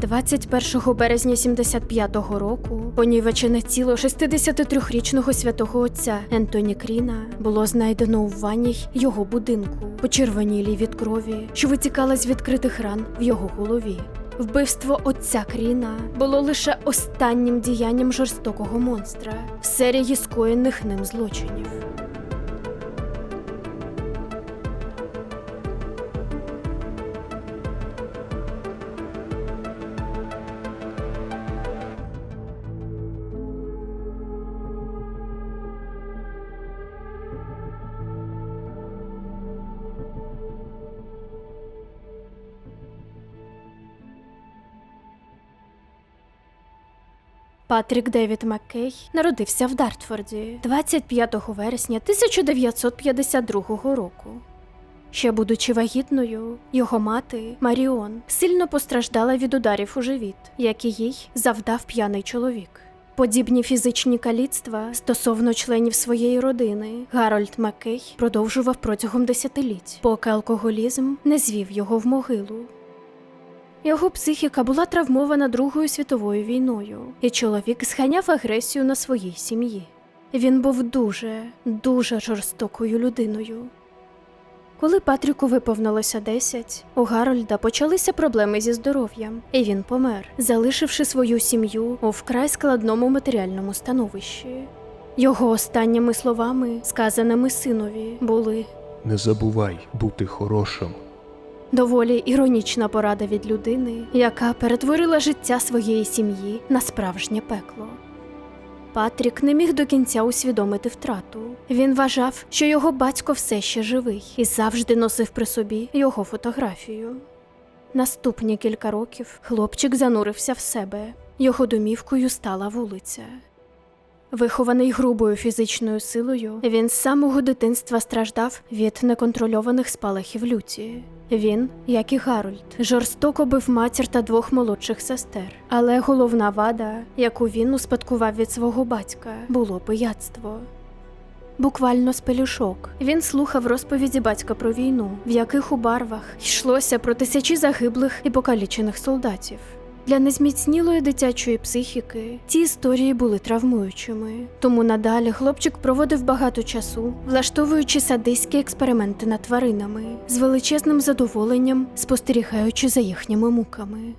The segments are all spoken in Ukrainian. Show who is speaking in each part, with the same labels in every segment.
Speaker 1: 21 березня 75-го року понівечене тіло 63-річного святого отця Ентоні Кріна було знайдено у ванні його будинку, почервонілій від крові, що витікала з відкритих ран в його голові. Вбивство отця Кріна було лише останнім діянням жорстокого монстра в серії скоєних ним злочинів. Патрік Девід Маккей народився в Дартфорді 25 вересня 1952 року. Ще будучи вагітною, його мати Маріон сильно постраждала від ударів у живіт, які їй завдав п'яний чоловік. Подібні фізичні каліцтва стосовно членів своєї родини Гарольд Маккей продовжував протягом десятиліть, поки алкоголізм не звів його в могилу. Його психіка була травмована Другою світовою війною, і чоловік зганяв агресію на своїй сім'ї. Він був дуже, дуже жорстокою людиною. Коли Патріку виповнилося 10, у Гарольда почалися проблеми зі здоров'ям, і він помер, залишивши свою сім'ю у вкрай складному матеріальному становищі. Його останніми словами, сказаними синові, були
Speaker 2: Не забувай бути хорошим.
Speaker 1: Доволі іронічна порада від людини, яка перетворила життя своєї сім'ї на справжнє пекло. Патрік не міг до кінця усвідомити втрату. Він вважав, що його батько все ще живий і завжди носив при собі його фотографію. Наступні кілька років хлопчик занурився в себе. Його домівкою стала вулиця. Вихований грубою фізичною силою, він з самого дитинства страждав від неконтрольованих спалахів люті. Він, як і Гарольд, жорстоко бив матір та двох молодших сестер. Але головна вада, яку він успадкував від свого батька, було пияцтво. Буквально з пелюшок він слухав розповіді батька про війну, в яких у барвах йшлося про тисячі загиблих і покалічених солдатів. Для незміцнілої дитячої психіки ці історії були травмуючими, тому надалі хлопчик проводив багато часу, влаштовуючи садистські експерименти над тваринами, з величезним задоволенням спостерігаючи за їхніми муками.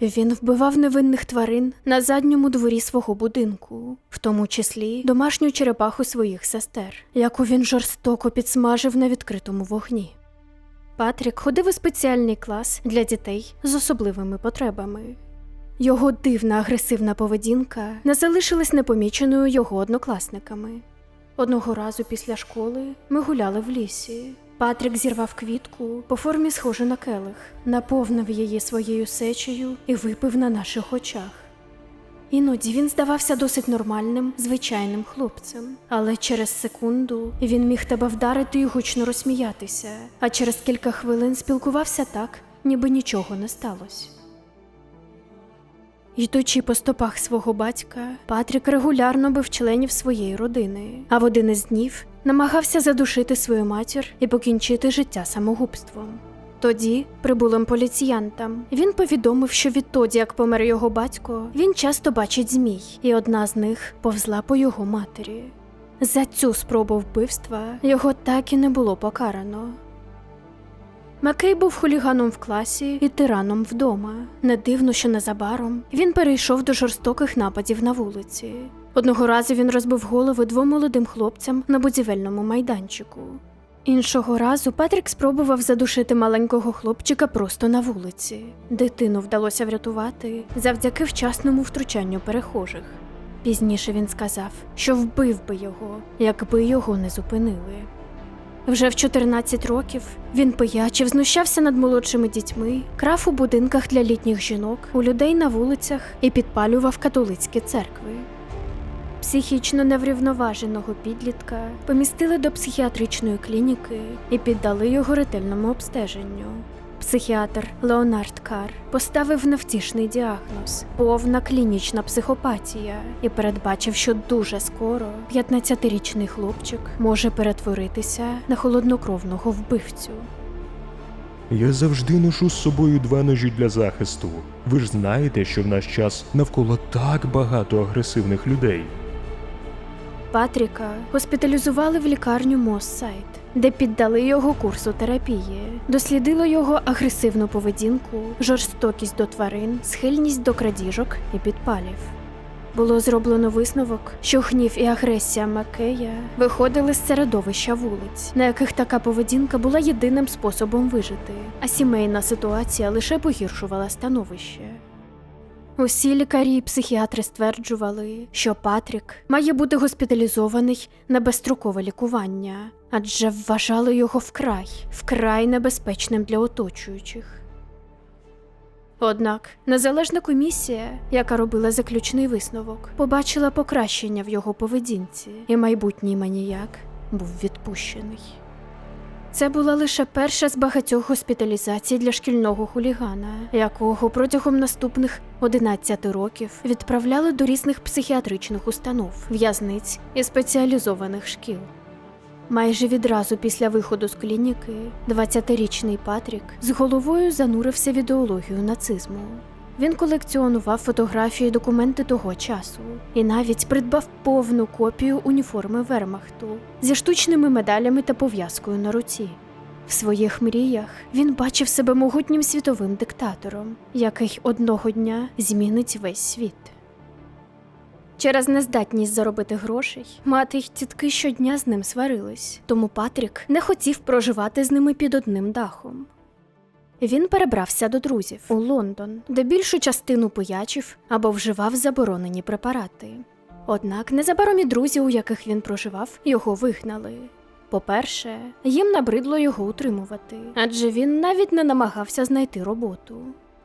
Speaker 1: Він вбивав невинних тварин на задньому дворі свого будинку, в тому числі домашню черепаху своїх сестер, яку він жорстоко підсмажив на відкритому вогні. Патрік ходив у спеціальний клас для дітей з особливими потребами. Його дивна агресивна поведінка не залишилась непоміченою його однокласниками. Одного разу після школи ми гуляли в лісі. Патрік зірвав квітку по формі схожу на келих, наповнив її своєю сечею і випив на наших очах. Іноді він здавався досить нормальним, звичайним хлопцем, але через секунду він міг тебе вдарити і гучно розсміятися, а через кілька хвилин спілкувався так, ніби нічого не сталося. Йдучи по стопах свого батька, Патрік регулярно бив членів своєї родини, а в один із днів намагався задушити свою матір і покінчити життя самогубством. Тоді, прибулим поліціянтам, він повідомив, що відтоді, як помер його батько, він часто бачить змій, і одна з них повзла по його матері. За цю спробу вбивства його так і не було покарано. Макей був хуліганом в класі і тираном вдома. Не дивно, що незабаром він перейшов до жорстоких нападів на вулиці. Одного разу він розбив голови двом молодим хлопцям на будівельному майданчику. Іншого разу Патрік спробував задушити маленького хлопчика просто на вулиці. Дитину вдалося врятувати завдяки вчасному втручанню перехожих. Пізніше він сказав, що вбив би його, якби його не зупинили. Вже в 14 років він пиячив, знущався над молодшими дітьми, крав у будинках для літніх жінок, у людей на вулицях і підпалював католицькі церкви. Психічно неврівноваженого підлітка помістили до психіатричної клініки і піддали його ретельному обстеженню. Психіатр Леонард Кар поставив невтішний діагноз повна клінічна психопатія і передбачив, що дуже скоро 15-річний хлопчик може перетворитися на холоднокровного вбивцю.
Speaker 2: Я завжди ношу з собою два ножі для захисту. Ви ж знаєте, що в наш час навколо так багато агресивних людей.
Speaker 1: Патріка госпіталізували в лікарню Моссайд, де піддали його курсу терапії, дослідили його агресивну поведінку, жорстокість до тварин, схильність до крадіжок і підпалів. Було зроблено висновок, що гнів і агресія Маккея виходили з середовища вулиць, на яких така поведінка була єдиним способом вижити, а сімейна ситуація лише погіршувала становище. Усі лікарі і психіатри стверджували, що Патрік має бути госпіталізований на безстрокове лікування, адже вважали його вкрай, вкрай небезпечним для оточуючих. Однак незалежна комісія, яка робила заключний висновок, побачила покращення в його поведінці, і майбутній маніяк був відпущений. Це була лише перша з багатьох госпіталізацій для шкільного хулігана, якого протягом наступних 11 років відправляли до різних психіатричних установ, в'язниць і спеціалізованих шкіл. Майже відразу після виходу з клініки 20-річний Патрік з головою занурився в ідеологію нацизму. Він колекціонував фотографії і документи того часу і навіть придбав повну копію уніформи Вермахту зі штучними медалями та пов'язкою на руці. В своїх мріях він бачив себе могутнім світовим диктатором, який одного дня змінить весь світ. Через нездатність заробити грошей мати й тітки щодня з ним сварились, тому Патрік не хотів проживати з ними під одним дахом. Він перебрався до друзів у Лондон, де більшу частину пиячив або вживав заборонені препарати. Однак незабаром і друзі, у яких він проживав, його вигнали. По-перше, їм набридло його утримувати, адже він навіть не намагався знайти роботу.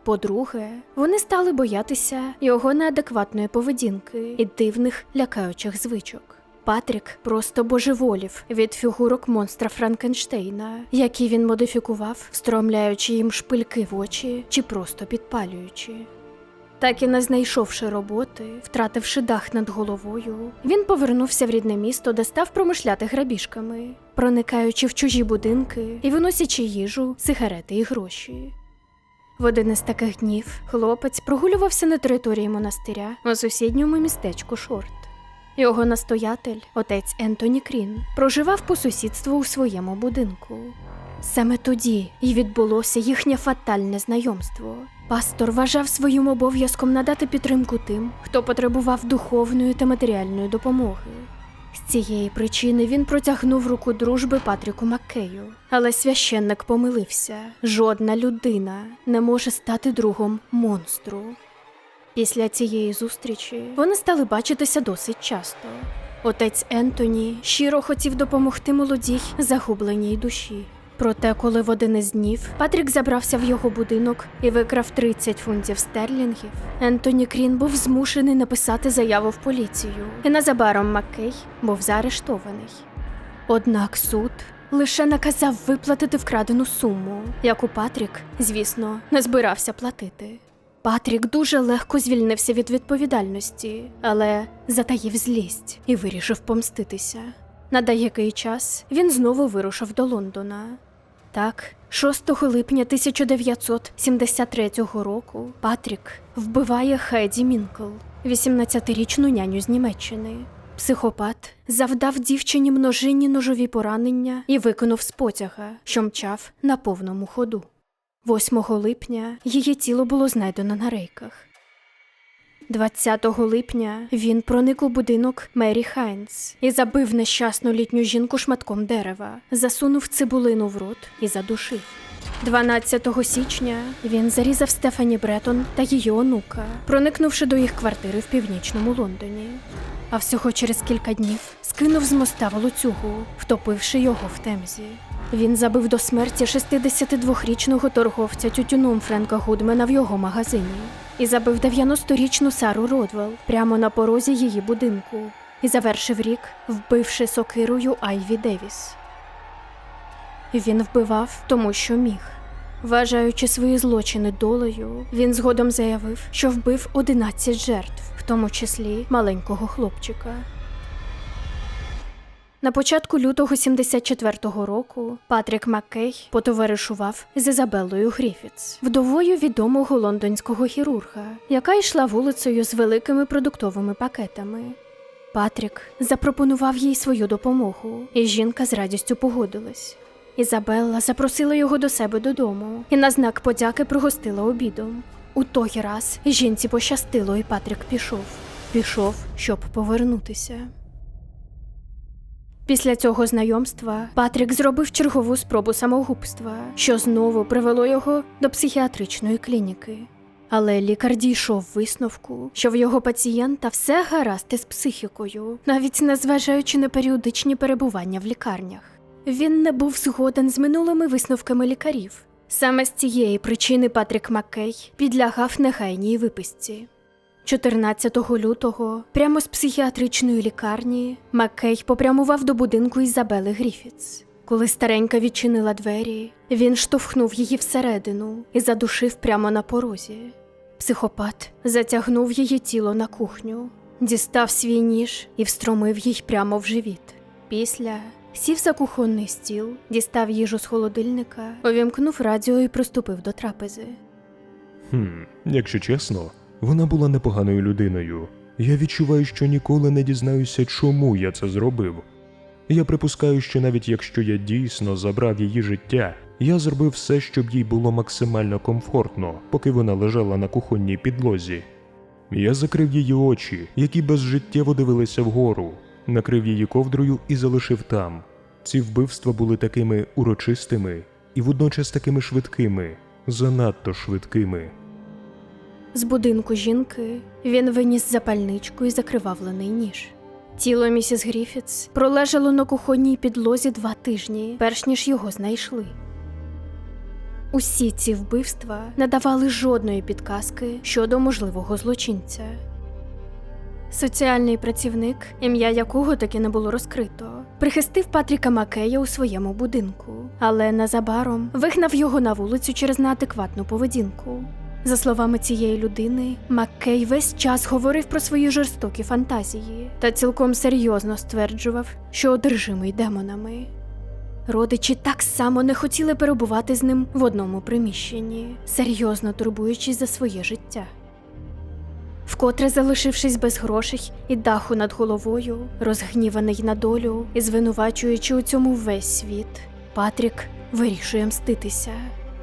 Speaker 1: По-друге, вони стали боятися його неадекватної поведінки і дивних лякаючих звичок. Патрік просто божеволів від фігурок монстра Франкенштейна, які він модифікував, встромляючи їм шпильки в очі чи просто підпалюючи. Так і не знайшовши роботи, втративши дах над головою, він повернувся в рідне місто, де став промишляти грабіжками, проникаючи в чужі будинки і виносячи їжу, сигарети і гроші. В один із таких днів хлопець прогулювався на території монастиря у сусідньому містечку Шорт. Його настоятель, отець Ентоні Крін, проживав по сусідству у своєму будинку. Саме тоді й відбулося їхнє фатальне знайомство. Пастор вважав своїм обов'язком надати підтримку тим, хто потребував духовної та матеріальної допомоги. З цієї причини він протягнув руку дружби Патріку Маккею. Але священник помилився: жодна людина не може стати другом монстру. Після цієї зустрічі вони стали бачитися досить часто. Отець Ентоні щиро хотів допомогти молодій загубленій душі. Проте, коли в один із днів Патрік забрався в його будинок і викрав 30 фунтів стерлінгів, Ентоні Крін був змушений написати заяву в поліцію, і незабаром Маккей був заарештований. Однак суд лише наказав виплатити вкрадену суму, яку Патрік, звісно, не збирався платити. Патрік дуже легко звільнився від відповідальності, але затаїв злість і вирішив помститися. На деякий час він знову вирушив до Лондона. Так, 6 липня 1973 року Патрік вбиває Хеді Мінкл, 18-річну няню з Німеччини. Психопат завдав дівчині множинні ножові поранення і викинув з потяга, що мчав на повному ходу. 8 липня її тіло було знайдено на рейках. 20 липня він проник у будинок Мері Хайнс і забив нещасну літню жінку шматком дерева, засунув цибулину в рот і задушив. 12 січня він зарізав Стефані Бретон та її онука, проникнувши до їх квартири в північному Лондоні. А всього через кілька днів скинув з моста волоцюгу, втопивши його в темзі. Він забив до смерті 62-річного торговця тютюном Френка Гудмена в його магазині і забив 90-річну Сару Родвелл прямо на порозі її будинку і завершив рік, вбивши сокирою Айві Девіс. Він вбивав, тому що міг. Вважаючи свої злочини долею, він згодом заявив, що вбив 11 жертв, в тому числі маленького хлопчика. На початку лютого 74-го року Патрік Маккей потоваришував з Ізабеллою Гріфітс, вдовою відомого лондонського хірурга, яка йшла вулицею з великими продуктовими пакетами. Патрік запропонував їй свою допомогу, і жінка з радістю погодилась. Ізабелла запросила його до себе додому і на знак подяки пригостила обідом. У той раз жінці пощастило, і Патрік пішов. Пішов, щоб повернутися. Після цього знайомства Патрік зробив чергову спробу самогубства, що знову привело його до психіатричної клініки. Але лікар дійшов висновку, що в його пацієнта все гаразд із психікою, навіть незважаючи на періодичні перебування в лікарнях. Він не був згоден з минулими висновками лікарів. Саме з цієї причини Патрік Маккей підлягав негайній виписці. 14 лютого, прямо з психіатричної лікарні, Маккей попрямував до будинку Ізабели Гріфітс. Коли старенька відчинила двері, він штовхнув її всередину і задушив прямо на порозі. Психопат затягнув її тіло на кухню, дістав свій ніж і встромив їй прямо в живіт. Після сів за кухонний стіл, дістав їжу з холодильника, увімкнув радіо і приступив до трапези.
Speaker 2: Хм, якщо чесно, вона була непоганою людиною. Я відчуваю, що ніколи не дізнаюся, чому я це зробив. Я припускаю, що навіть якщо я дійсно забрав її життя, я зробив все, щоб їй було максимально комфортно, поки вона лежала на кухонній підлозі. Я закрив її очі, які безжиттєво дивилися вгору, накрив її ковдрою і залишив там. Ці вбивства були такими урочистими і водночас такими швидкими, занадто швидкими.
Speaker 1: З будинку жінки він виніс запальничку і закривавлений ніж. Тіло місіс Гріфітс пролежало на кухонній підлозі два тижні, перш ніж його знайшли. Усі ці вбивства не давали жодної підказки щодо можливого злочинця. Соціальний працівник, ім'я якого таки не було розкрито, прихистив Патріка Макея у своєму будинку, але незабаром вигнав його на вулицю через неадекватну поведінку. За словами цієї людини, Маккей весь час говорив про свої жорстокі фантазії та цілком серйозно стверджував, що одержимий демонами. Родичі так само не хотіли перебувати з ним в одному приміщенні, серйозно турбуючись за своє життя. Вкотре залишившись без грошей і даху над головою, розгніваний на долю і звинувачуючи у цьому весь світ, Патрік вирішує мститися.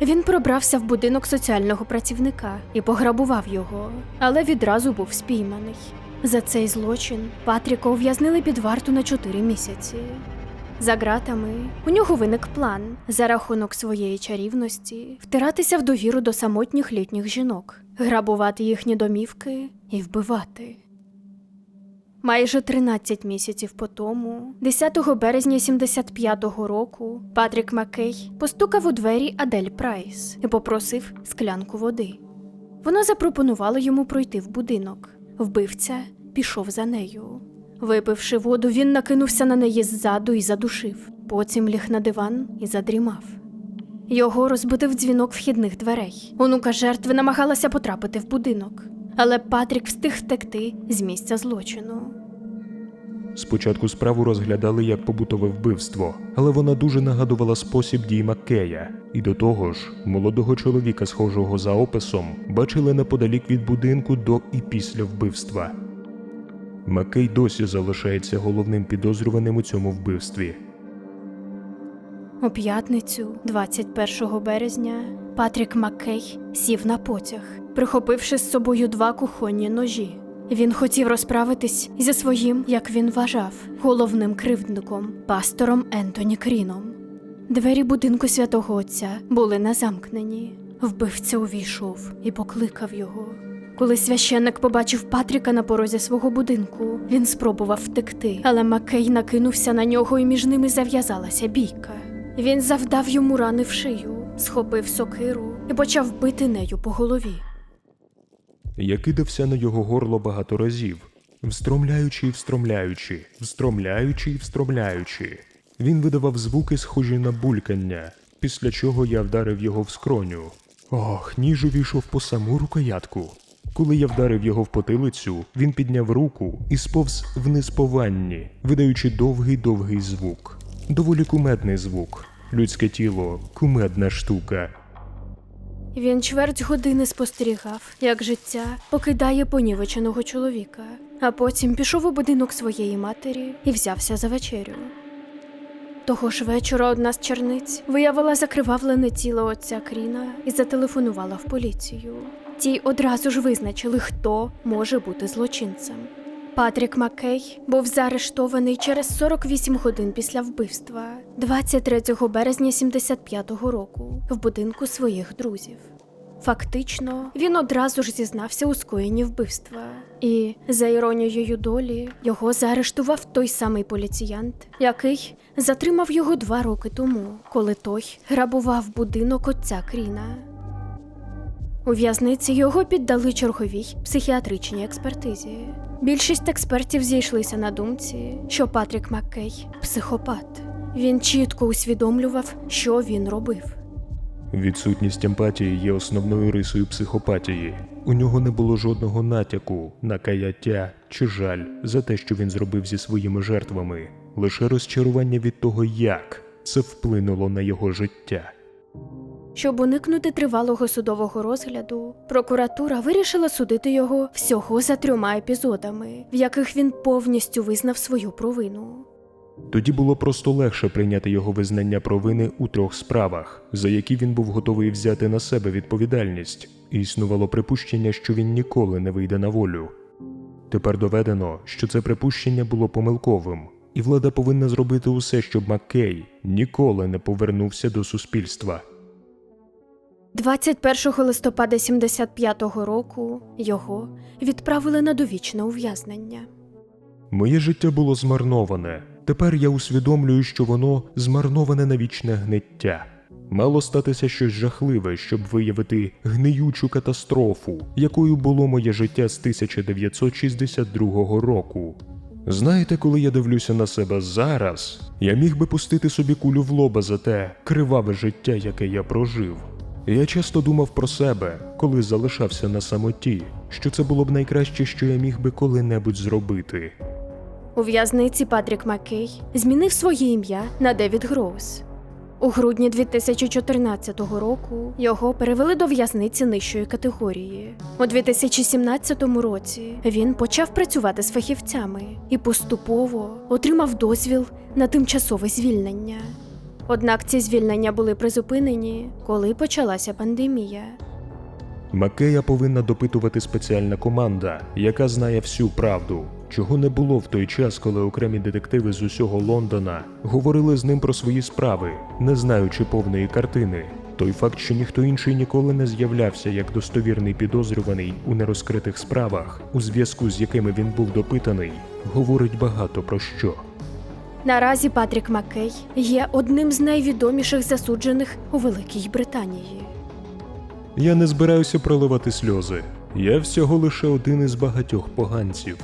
Speaker 1: Він пробрався в будинок соціального працівника і пограбував його, але відразу був спійманий. За цей злочин Патріка ув'язнили під варту на 4 місяці. За ґратами у нього виник план за рахунок своєї чарівності втиратися в довіру до самотніх літніх жінок, грабувати їхні домівки і вбивати. Майже 13 місяців по тому, 10 березня 75-го року, Патрік Маккей постукав у двері Адель Прайс і попросив склянку води. Вона запропонувала йому пройти в будинок. Вбивця пішов за нею. Випивши воду, він накинувся на неї ззаду і задушив. Потім ліг на диван і задрімав. Його розбудив дзвінок вхідних дверей. Онука жертви намагалася потрапити в будинок, але Патрік встиг втекти з місця злочину.
Speaker 2: Спочатку справу розглядали як побутове вбивство, але вона дуже нагадувала спосіб дій Маккея. І до того ж, молодого чоловіка, схожого за описом, бачили неподалік від будинку до і після вбивства. Маккей досі залишається головним підозрюваним у цьому вбивстві.
Speaker 1: У п'ятницю, 21 березня, Патрік Маккей сів на потяг, прихопивши з собою два кухонні ножі. Він хотів розправитись зі своїм, як він вважав, головним кривдником, пастором Ентоні Кріном. Двері будинку святого Отця були не замкнені. Вбивця увійшов і покликав його. Коли священник побачив Патріка на порозі свого будинку, він спробував втекти, але Маккей накинувся на нього, і між ними зав'язалася бійка. Він завдав йому рани в шию, схопив сокиру і почав бити нею по голові.
Speaker 2: Я кидався на його горло багато разів, встромляючи і встромляючи, встромляючи і встромляючи. Він видавав звуки, схожі на булькання, після чого я вдарив його в скроню. Ох, ніж увійшов по саму рукоятку. Коли я вдарив його в потилицю, він підняв руку і сповз вниз по ванні, видаючи довгий довгий звук. Доволі кумедний звук. Людське тіло кумедна штука.
Speaker 1: Він чверть години спостерігав, як життя покидає понівеченого чоловіка, а потім пішов у будинок своєї матері і взявся за вечерю. Того ж вечора одна з черниць виявила закривавлене тіло отця Кріна і зателефонувала в поліцію. Ті одразу ж визначили, хто може бути злочинцем. Патрік Маккей був заарештований через 48 годин після вбивства 23 березня 75-го року в будинку своїх друзів. Фактично, він одразу ж зізнався у скоєнні вбивства, і, за іронією долі, його заарештував той самий поліціянт, який затримав його два роки тому, коли той грабував будинок отця Кріна. У в'язниці його піддали черговій психіатричній експертизі. Більшість експертів зійшлися на думці, що Патрік Маккей психопат. Він чітко усвідомлював, що він робив.
Speaker 2: Відсутність емпатії є основною рисою психопатії. У нього не було жодного натяку на каяття чи жаль за те, що він зробив зі своїми жертвами, лише розчарування від того, як це вплинуло на його життя.
Speaker 1: Щоб уникнути тривалого судового розгляду, прокуратура вирішила судити його всього за трьома епізодами, в яких він повністю визнав свою провину.
Speaker 2: Тоді було просто легше прийняти його визнання провини у трьох справах, за які він був готовий взяти на себе відповідальність, і існувало припущення, що він ніколи не вийде на волю. Тепер доведено, що це припущення було помилковим, і влада повинна зробити усе, щоб Маккей ніколи не повернувся до суспільства.
Speaker 1: 21 листопада 75-го року його відправили на довічне ув'язнення.
Speaker 2: Моє життя було змарноване. Тепер я усвідомлюю, що воно змарноване на вічне гниття. Мало статися щось жахливе, щоб виявити гниючу катастрофу, якою було моє життя з 1962 року. Знаєте, коли я дивлюся на себе зараз, я міг би пустити собі кулю в лоба за те криваве життя, яке я прожив. Я часто думав про себе, коли залишався на самоті, що це було б найкраще, що я міг би коли-небудь зробити.
Speaker 1: У в'язниці Патрік Маккей змінив своє ім'я на Девід Гроус. У грудні 2014 року його перевели до в'язниці нижчої категорії. У 2017 році він почав працювати з фахівцями і поступово отримав дозвіл на тимчасове звільнення. Однак ці звільнення були призупинені, коли почалася пандемія.
Speaker 2: Макея повинна допитувати спеціальна команда, яка знає всю правду, чого не було в той час, коли окремі детективи з усього Лондона говорили з ним про свої справи, не знаючи повної картини. Той факт, що ніхто інший ніколи не з'являвся як достовірний підозрюваний у нерозкритих справах, у зв'язку з якими він був допитаний, говорить багато про що.
Speaker 1: Наразі Патрік Маккей є одним з найвідоміших засуджених у Великій Британії.
Speaker 2: Я не збираюся проливати сльози. Я всього лише один із багатьох поганців,